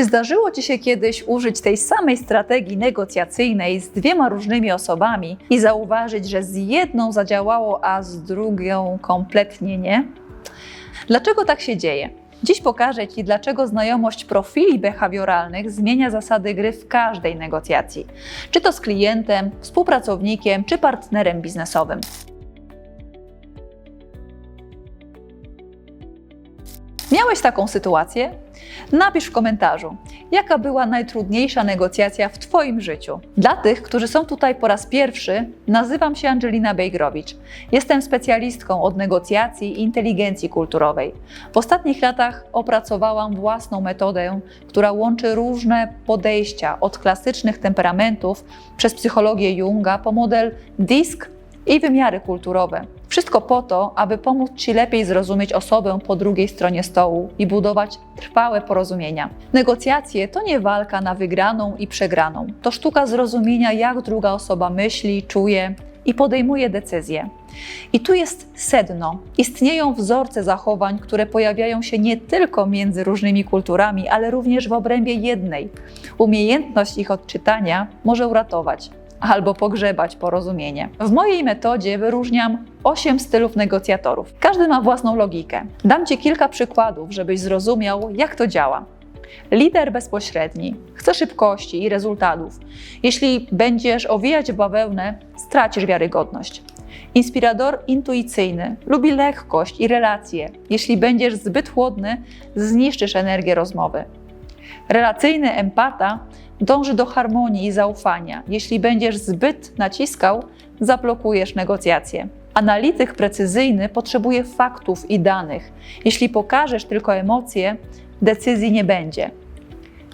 Czy zdarzyło Ci się kiedyś użyć tej samej strategii negocjacyjnej z dwiema różnymi osobami i zauważyć, że z jedną zadziałało, a z drugą kompletnie nie? Dlaczego tak się dzieje? Dziś pokażę Ci, dlaczego znajomość profili behawioralnych zmienia zasady gry w każdej negocjacji, czy to z klientem, współpracownikiem, czy partnerem biznesowym. Miałeś taką sytuację? Napisz w komentarzu, jaka była najtrudniejsza negocjacja w Twoim życiu. Dla tych, którzy są tutaj po raz pierwszy, nazywam się Angelina Bejgrowicz. Jestem specjalistką od negocjacji i inteligencji kulturowej. W ostatnich latach opracowałam własną metodę, która łączy różne podejścia od klasycznych temperamentów przez psychologię Junga po model DISC i wymiary kulturowe. Wszystko po to, aby pomóc Ci lepiej zrozumieć osobę po drugiej stronie stołu i budować trwałe porozumienia. Negocjacje to nie walka na wygraną i przegraną. To sztuka zrozumienia, jak druga osoba myśli, czuje i podejmuje decyzje. I tu jest sedno. Istnieją wzorce zachowań, które pojawiają się nie tylko między różnymi kulturami, ale również w obrębie jednej. Umiejętność ich odczytania może uratować albo pogrzebać porozumienie. W mojej metodzie wyróżniam 8 stylów negocjatorów. Każdy ma własną logikę. Dam Ci kilka przykładów, żebyś zrozumiał, jak to działa. Lider bezpośredni chce szybkości i rezultatów. Jeśli będziesz owijać bawełnę, stracisz wiarygodność. Inspirador intuicyjny lubi lekkość i relacje. Jeśli będziesz zbyt chłodny, zniszczysz energię rozmowy. Relacyjny empata dąży do harmonii i zaufania. Jeśli będziesz zbyt naciskał, zablokujesz negocjacje. Analityk precyzyjny potrzebuje faktów i danych. Jeśli pokażesz tylko emocje, decyzji nie będzie.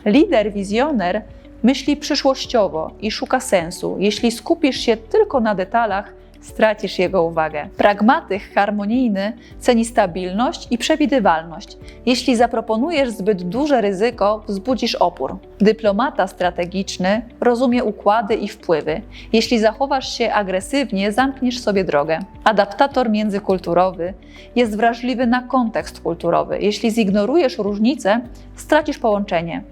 Lider wizjoner myśli przyszłościowo i szuka sensu. Jeśli skupisz się tylko na detalach, stracisz jego uwagę. Pragmatyk harmonijny ceni stabilność i przewidywalność. Jeśli zaproponujesz zbyt duże ryzyko, wzbudzisz opór. Dyplomata strategiczny rozumie układy i wpływy. Jeśli zachowasz się agresywnie, zamkniesz sobie drogę. Adaptator międzykulturowy jest wrażliwy na kontekst kulturowy. Jeśli zignorujesz różnice, stracisz połączenie.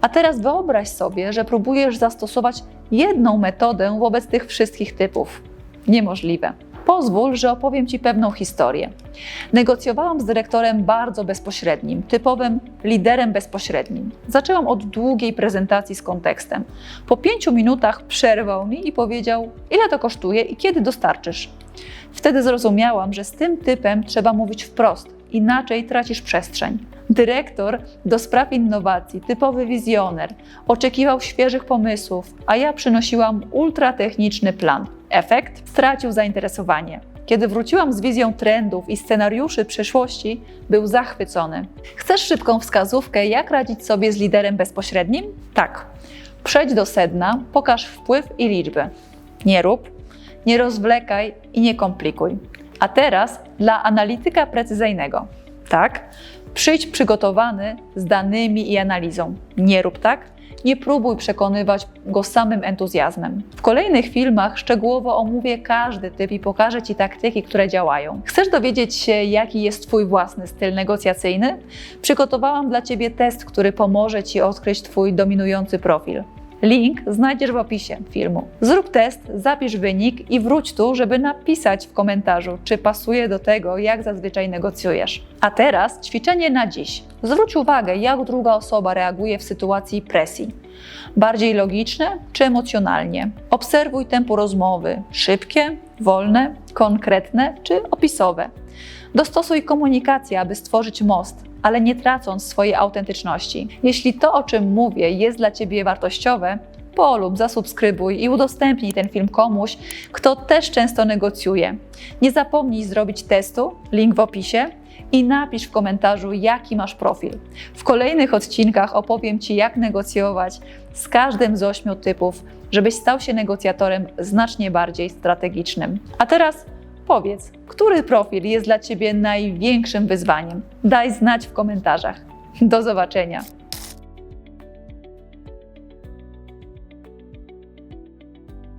A teraz wyobraź sobie, że próbujesz zastosować jedną metodę wobec tych wszystkich typów niemożliwe. Pozwól, że opowiem Ci pewną historię. Negocjowałam z dyrektorem bardzo bezpośrednim, typowym liderem bezpośrednim. Zaczęłam od długiej prezentacji z kontekstem. Po pięciu minutach przerwał mi i powiedział, ile to kosztuje i kiedy dostarczysz. Wtedy zrozumiałam, że z tym typem trzeba mówić wprost, inaczej tracisz przestrzeń. Dyrektor do spraw innowacji, typowy wizjoner, oczekiwał świeżych pomysłów, a ja przynosiłam ultratechniczny plan. Efekt? Stracił zainteresowanie. Kiedy wróciłam z wizją trendów i scenariuszy przyszłości, był zachwycony. Chcesz szybką wskazówkę, jak radzić sobie z liderem bezpośrednim? Tak. Przejdź do sedna, pokaż wpływ i liczby. Nie rób, nie rozwlekaj i nie komplikuj. A teraz dla analityka precyzyjnego. Tak, przyjdź przygotowany z danymi i analizą. Nie rób tak, nie próbuj przekonywać go samym entuzjazmem. W kolejnych filmach szczegółowo omówię każdy typ i pokażę Ci taktyki, które działają. Chcesz dowiedzieć się, jaki jest Twój własny styl negocjacyjny? Przygotowałam dla Ciebie test, który pomoże Ci odkryć Twój dominujący profil. Link znajdziesz w opisie filmu. Zrób test, zapisz wynik i wróć tu, żeby napisać w komentarzu, czy pasuje do tego, jak zazwyczaj negocjujesz. A teraz ćwiczenie na dziś. Zwróć uwagę, jak druga osoba reaguje w sytuacji presji. Bardziej logiczne czy emocjonalnie? Obserwuj tempo rozmowy szybkie, wolne, konkretne czy opisowe. Dostosuj komunikację, aby stworzyć most, ale nie tracąc swojej autentyczności. Jeśli to, o czym mówię, jest dla Ciebie wartościowe, polub, zasubskrybuj i udostępnij ten film komuś, kto też często negocjuje. Nie zapomnij zrobić testu, link w opisie, i napisz w komentarzu, jaki masz profil. W kolejnych odcinkach opowiem Ci, jak negocjować z każdym z ośmiu typów, żebyś stał się negocjatorem znacznie bardziej strategicznym. A teraz powiedz, który profil jest dla Ciebie największym wyzwaniem? Daj znać w komentarzach. Do zobaczenia.